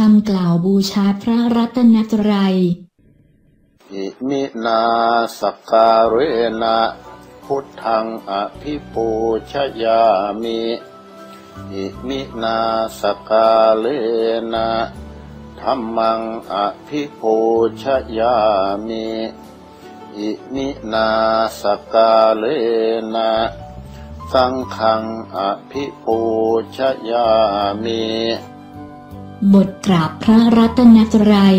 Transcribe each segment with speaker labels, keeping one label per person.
Speaker 1: คำกล่าวบูชาพระรัตนตรัย
Speaker 2: อิมินาสกการเนะพุทธังอภิปูชยามิ อิมินาสกาเลนะธรรมังอภิปูชยามิ อิมินาสกาเลนะสังฆังอภิปูชยามิ
Speaker 1: บทกราบพระรัตนตรัย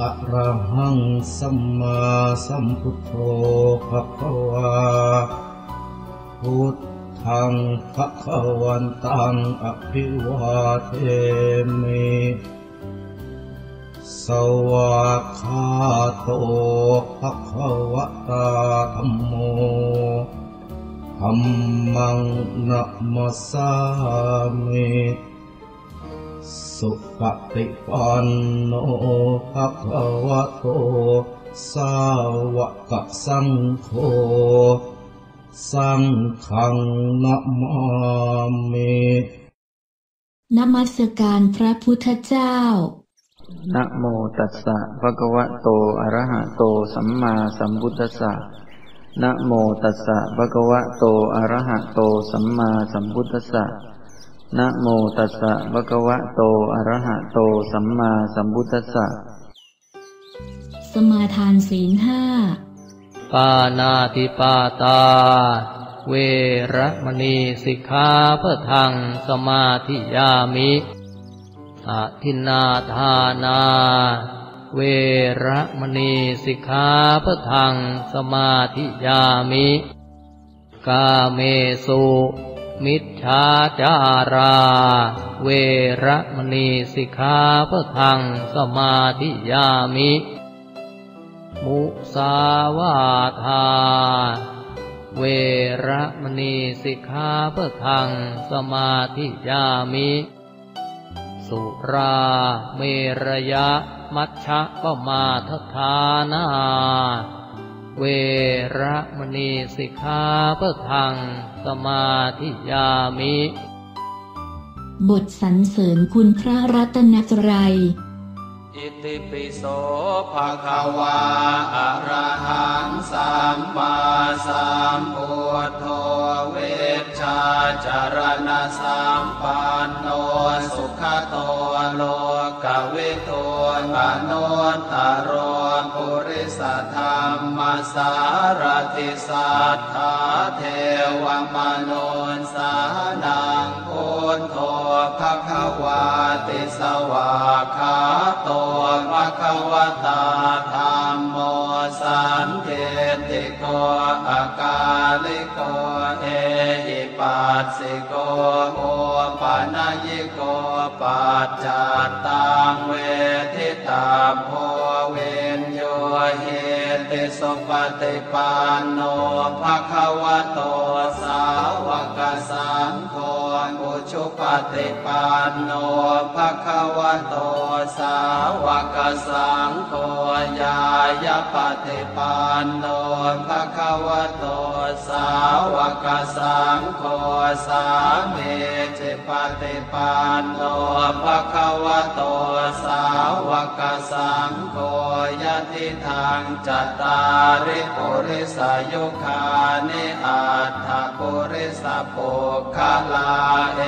Speaker 3: อะระหังสัมมาสัมพุทโธภะคะวาพุทธังภะคะวันตังอภิวาเทมิสวากขาโตภะคะวะตาธัมโมธัมมังนะมัสสามิ สุปฏิปันโนภะคะวะโต สาวกสังโฆ สังฆังนะมามิ
Speaker 1: นมัสการพระพุทธเจ้า
Speaker 4: นะโมตัสสะภะคะวะโต อะระหะโต สัมมาสัมพุทธัสสะนะโมตัสสะภะคะวะโต อะระหะโต สัมมาสัมพุทธัสสะ นะโมตัสสะภะคะวะโต อะระหะโต สัมมาสัมพุทธัสสะ
Speaker 1: สมาทานศีลห้า
Speaker 5: ปานาติปาตา เวระมณีสิกขาพะทังสมาธิยามิอาทินนาทานา เวระมณีสิกขาพะทังสมาธิยามิ กาเมสุ มิจฉาจารา เวรมณีสิกขาพะทังสมาธิยามิ มุสาวาทา เวรมณีสิกขาปะทังสมาธิยามิ สุราเมรยะมัชฌะปมาทฐานา เวระมณีสิกขาปะทัง สมาธิยามิ
Speaker 1: บทสรรเสริญคุณพระรัตนตรัย
Speaker 6: อิติปิโสภะคะวาอะระหังสัมมาสัมพุทโธเวชชาจารณะสัมปันโนสุขโตโลกวิทูอนุตตร ปุริสธรรมสารติสัทธาเทวมนุนสานังพุทโธภควาติสวาคาโตภะควตาธรรมโมสันเทติโกอาการลิโกเอหิปัสสิโกโอปานายิโกปัจจตังเวทิตาโพ ติสุปฏิปันโนภะคะวะโตสาวกสังโฆอุชุปฏิปันโนภะคะวะโตสาวกสังโฆญายปฏิปันโนภะคะวะโต สาวกสังโฆสามีจิปฏิปันโนภะคะวะโตสาวกสังโฆยะติทางจัตตาริปุริสายุคานิอัตถปุริสปุคลาเอ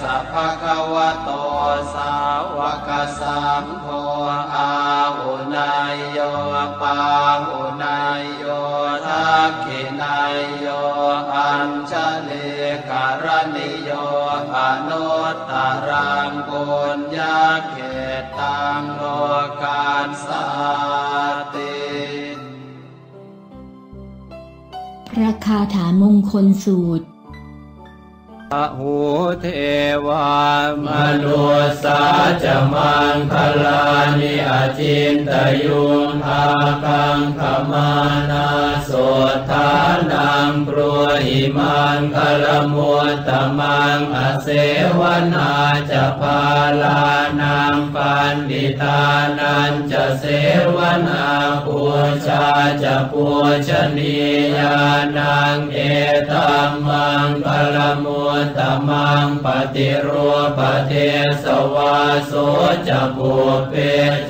Speaker 6: สะภะคะวะโตสาวกสังโฆอาหุนายโยปาหุนายโย กินายโยอัญชลิกรณิโยอนุตตรังกุญญาเขตตังโลกาสาติ
Speaker 1: พระคาถามงคลสูตร
Speaker 5: หูเทวามนุสาจมังคลานิอจินตยุงอาคังขมานาโสทานังปรวหิมังคลมวตตมังอเสวนาจะพาลา นังปันดิตานันจะเสวนาปูชาจะปูชนียานังเอตัมมังคลมุต
Speaker 7: ตมังปฏิรูปเทสวาโสจะบุเป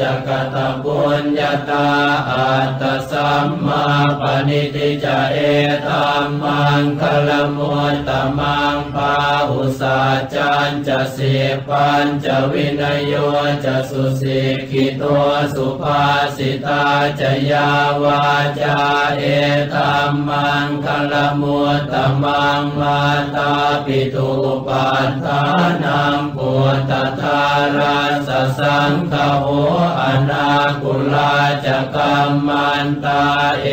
Speaker 7: จะกตบุญญาตาอัตตสัมมาปณิติจะเอตัมมังคลมุตตมังปาหุสาจันจะเสปันจะวินโยจะสุสิกิตัวสุภาสิตาจะยาวาจาเอตัมมังคลมุตตมังมาตาปิตุปัฏฐานังปุตตทาราสสังฆโหอนาคุลาจะกัมมันตาเอ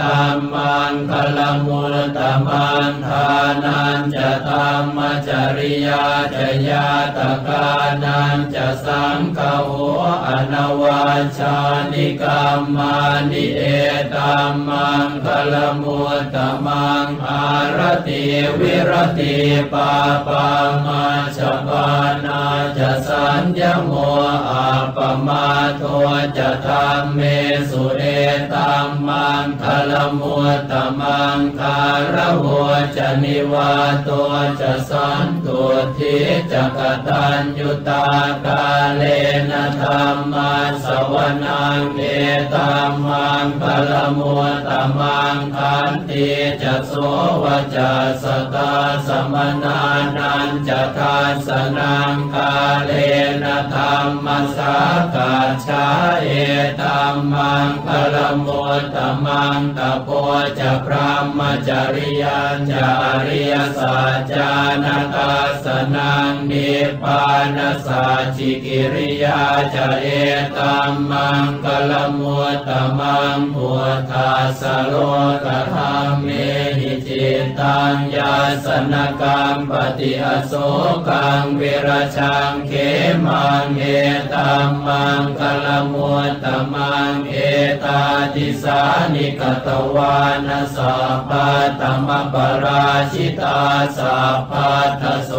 Speaker 7: ตัมมังคลมุตตมังทานันจะธรรมจริยาจะยาตกานันจะสังฆโหอนวาชานิกรรมานิเอตัมมังคลมุตตมังอารติวิรติปาปามาชปานาจะสัญญโมอาปมาโทจะธรรมเมสุเอตัมมังคลมุตตมังคารหัวจะนิวาตัวจะสันตุทิจะกตัญยุตากาเลนะธรรมาสวนังเอตัมมังคลมุตตมังคันติจะโสวจะสตาสมนานันจะทานสนังกาเลนะธรรมสากาชาเอตัมมังคลมุตตมังตะโพจะพระมจริยันจะอริยสัจจานกาสนังนิพพานสัจจิกิริยาจะเอตัมมังคลมุตตมังพุทธาสโลกธรรมเมหิจิตตัญญาสนกรรมปฏิอโศกังเวรชังเขมังเอตัมมังคลมุตตมังเอตาติสานิกตวานสัพพะตมปราชิตาสัพพัทโส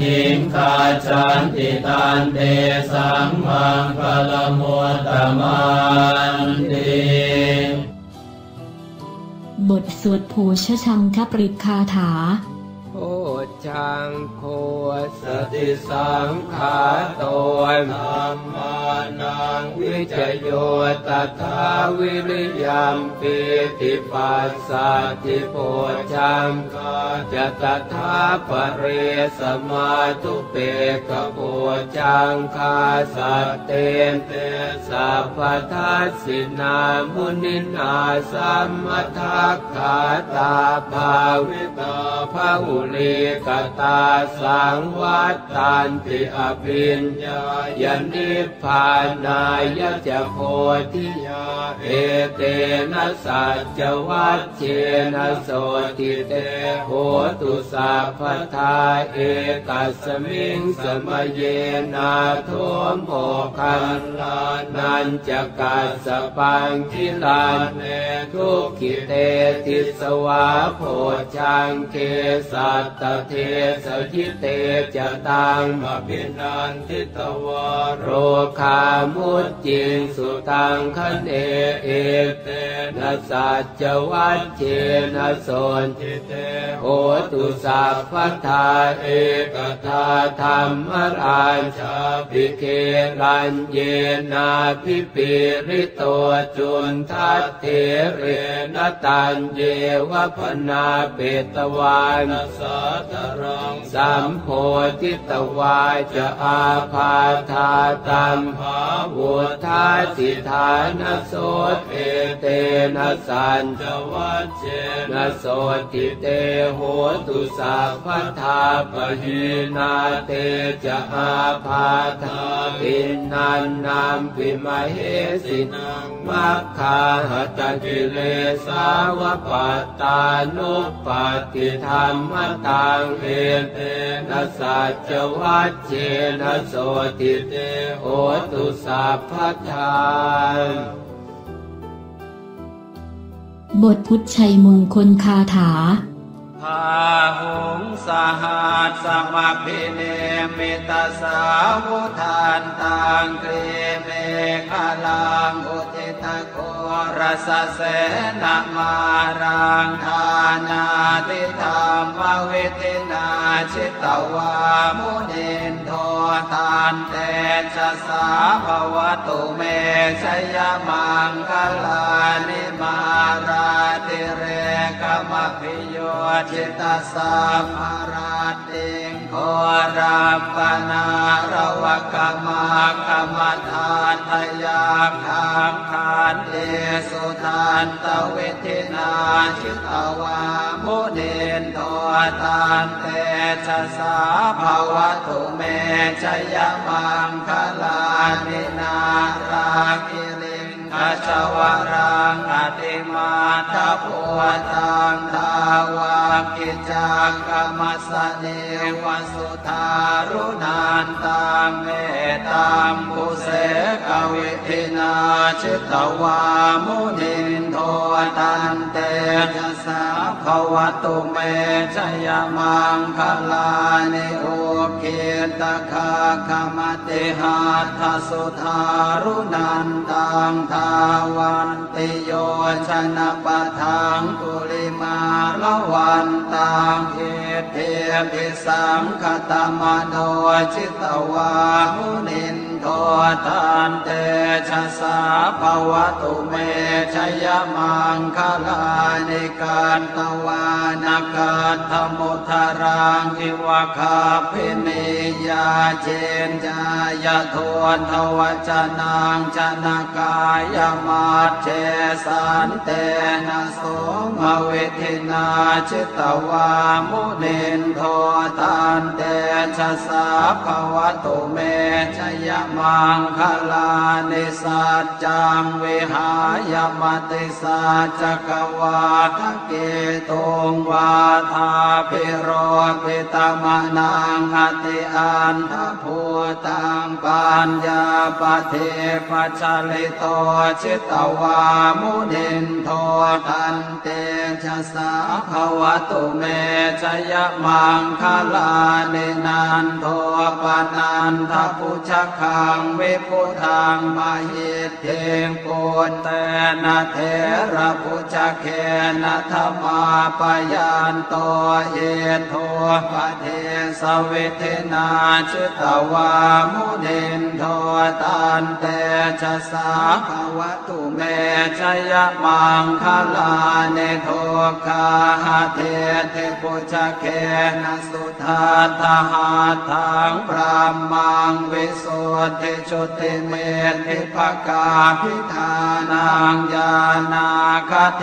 Speaker 7: ทิงคาจันติตันเตสังมังคลมุตตมันติ
Speaker 1: บทสวดโพชฌังคปริคาถา
Speaker 8: โอจังโคสติสังขาโตธรรมานังวิจโยตถาวิริยมปิติปัสสติโพจังกาจะตถาปเรสมาตุเปกโพจังคาสัตเตนเตสัพพทัสสินามุนินาสัมมทักขาตาภาวิตาภาุลีกตาสังวัตตันติอภิญญายนิพพานายะจะโพธิยาเอเตนะสัจวัตเชนะโสติเตโหตุสัพพทาเอกัสมิงสมเยนาโทโมคันลานันจะกัสสปังคิลานเนทุกขิเตติสวาโพชังเคสัตตเทสยิเตจะตังมพินันทิตวารโรคามุตจิงสุตังคันเอเอเตนะสัจวัตเจนะสนทิเตโหตุสัพพทาเอกทาธรรมราชาภิเครันเยนาพิปิริโตจุนทัตเถเรนตันเยวพนาเปตวานสัตสัมโพธิตวาจะอาพาธาตัมภาวุธาสิธานโสเอเตนะสันจวัจเจนะโสติเตโหตุสัพพทาปหินาเตจะอาพาธาปินันนามปิมเหสินังมัคคาหตกิเลสาวปัตตานุปาติธรรมตังเอเตนะสัจวัตเจนะโสติเตโหตุสัพพทาน
Speaker 1: บทพุทธชัยมงคลคาถา
Speaker 6: พาหงสหัสสมัพิเนมิตาสาวุทานตังกรีเมฆลังอุทิตโกรสเสนามารังทานาติธรรมวิทินาชิตวามุนินโททานเตชะสาภวตุเมชยมังคลานิมาราติเร กมพิโยจิตาสัมมาราติงโคราปนาระวะกมากรรมฐานทยาคามทานเตสุทานตเวทินาชิตวามุนินโททานเตชะสาภาวตุเมชยมังคลานินาราคิ ลิงขจวรังอติมาทพุตังทาวา กิจังกรรมสเนวสุทารุนันตังเมตัมปุเสกวิทินาชิตวามุนินโทตันเตชะสาภวตุเมชยมังคลานิโอเกตคาคมติหาทสุทารุนันตังทาวันติโยชนะปะทังกุลิมาละวันตังเอเทปิสังคตมโนจิตวาหุนิน โททานเตชะสาภวตุเมชยมังคลานิการตวานากาธมุทารังอิวคาพินิยาเจนจายทวนทวจนังจนากายมาเจสันเตนะโสมเวทินาชิตวามุนินโททานเตชะสาภวตุเมชยมมังคลานิสัจจังวิหายมติสัจกวาทเกตุงวาทาพิโรปิตมนังอติอันทภูตังปัญญาปเทปัจลิโตชิตวามุนินโทตันเตชะสาภวตุเมชยมังคลานินันโทปนันทพุชคังวิพุทังมหิตเทงปุตเตนะเทระพุชเคนะธรรมาปยันโตเยโทปเทสเวทนาชิตวามุนินโทตันเตชะสาภวตุเมชยมังคลาเนโทคาหาเทเทปุชเคนะสุทาทหาทังพระมังวิสุทธิชุติเมธิภกาพิธานังญาณาคเท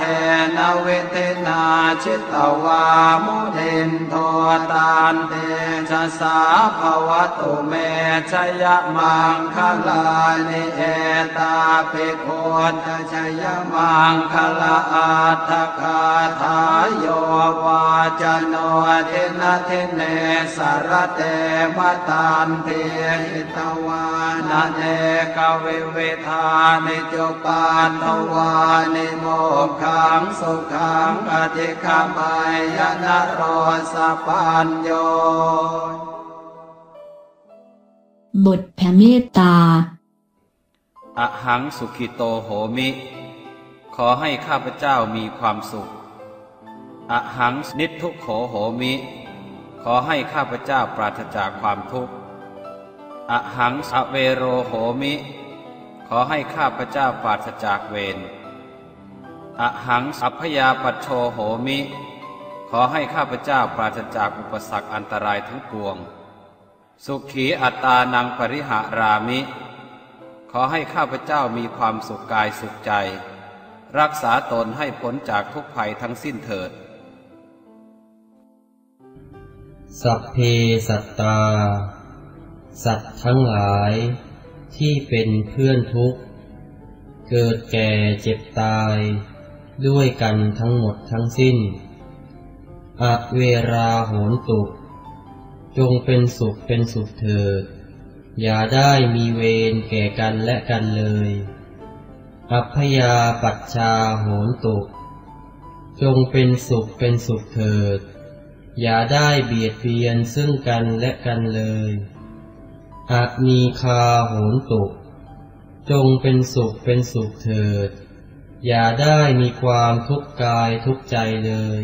Speaker 6: นเวเทนาชิตวามุนินโทตานเตชะสาภวตุเมชยมังคลานิเอตาภิกขุตชยมังคลาอัตถคาทายโยวาจโนเทนะเทเนสารเตมตันเทหิตวานะเนกเวเวทานิจปานทวานิโมกขังสุขังอธิคามายนะโรสปัญโย
Speaker 1: บทแผ่เมตตา
Speaker 6: อหังสุขิโตโหมิ ขอให้ข้าพเจ้ามีความสุข อหังนิททุกโขโหมิ ขอให้ข้าพเจ้าปราศจากความทุกข์ อหังสเวโรโหมิ ขอให้ข้าพเจ้าปราศจากเวร อหังสัพพยาปัชโชโหมิ ขอให้ข้าพเจ้าปราศจากอุปสรรคอันตรายทั้งปวง สุขีอัตตานังปริหารามิ ขอให้ข้าพเจ้ามีความสุขกายสุขใจ รักษาตนให้พ้นจากทุกภัยทั้งสิ้นเถิด
Speaker 9: สัพเพสัตตา สัตว์ทั้งหลายที่เป็นเพื่อนทุกข์ เกิดแก่เจ็บตาย ด้วยกันทั้งหมดทั้งสิ้น อเวราโหนตุก จงเป็นสุขเป็นสุขเถิด อย่าได้มีเวรแก่กันและกันเลยอัพยาปัชชาโหนตุก จงเป็นสุขเป็นสุขเถิด อย่าได้เบียดเบียนซึ่งกันและกันเลย อาจมีคาโหนตุจงเป็นสุขเป็นสุขเถิด อย่าได้มีความทุกข์กายทุกข์ใจเลย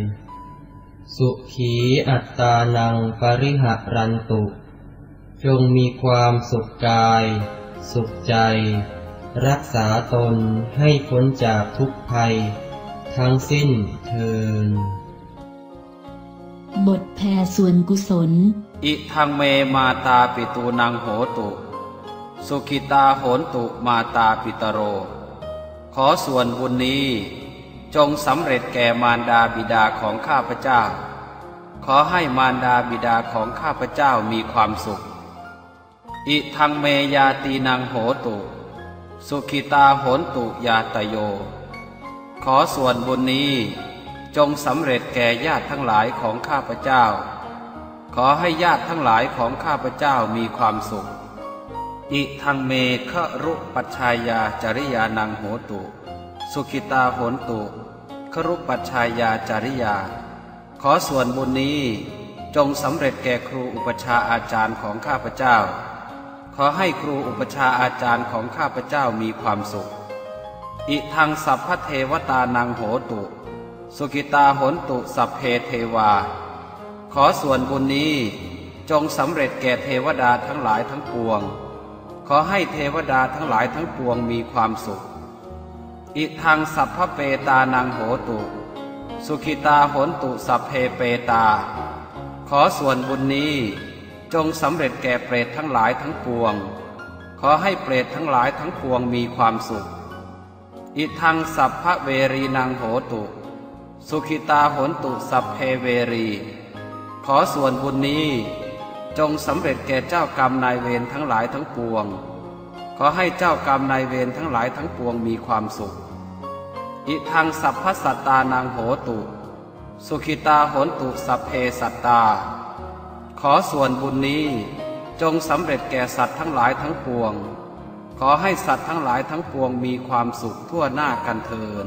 Speaker 9: สุขีอัตตานังปริหะรันตุ จงมีความสุขกาย สุขใจ รักษาตนให้พ้นจากทุกภัย ทั้งสิ้นเทิน
Speaker 1: บทแผ่ส่วนกุศล
Speaker 10: อิทังเมมาตาปิตูนังโหตุ สุขิตาโหนตุมาตาปิตโร ขอส่วนบุญนี้จงสำเร็จแก่มารดาบิดาของข้าพเจ้า ขอให้มารดาบิดาของข้าพเจ้ามีความสุข อิทังเมยาตีนังโหตุ สุขิตาโหนตุยาตโย ขอส่วนบุญนี้จงสำเร็จแก่ญาติทั้งหลายของข้าพเจ้า ขอให้ญาติทั้งหลายของข้าพเจ้ามีความสุข อิทังเมฆรุปัชชายาจริยานังโหตุ สุขิตาโหนตุครุปัชชายาจริยา ขอส่วนบุญนี้จงสำเร็จแก่ครูอุปชาอาจารย์ของข้าพเจ้า ขอให้ครูอุปชาอาจารย์ของข้าพเจ้ามีความสุข อิทังสัพพเทวตานังโหตุ สุกิตาโหนตุสัพเพเทวา ขอส่วนบุญนี้จงสำเร็จแก่เทวดาทั้งหลายทั้งปวง ขอให้เทวดาทั้งหลายทั้งปวงมีความสุข อิทังสัพพเปตานังโหตุ สุขิตาโหนตุสัพเพเปตา ขอส่วนบุญนี้จงสำเร็จแก่เปรตทั้งหลายทั้งปวง ขอให้เปรตทั้งหลายทั้งปวงมีความสุข อิทังสัพพเวรีนังโหตุ สุขิตาโหนตุสัพเพเวรี ขอส่วนบุญนี้จงสำเร็จแก่เจ้ากรรมนายเวรทั้งหลายทั้งปวง ขอให้เจ้ากรรมนายเวรทั้งหลายทั้งปวงมีความสุข อิทังสัพพสัตตานังโหตุ สุขิตาโหนตุสัพเพสัตตา ขอส่วนบุญนี้จงสำเร็จแก่สัตว์ทั้งหลายทั้งปวง ขอให้สัตว์ทั้งหลายทั้งปวงมีความสุขทั่วหน้ากันเทิน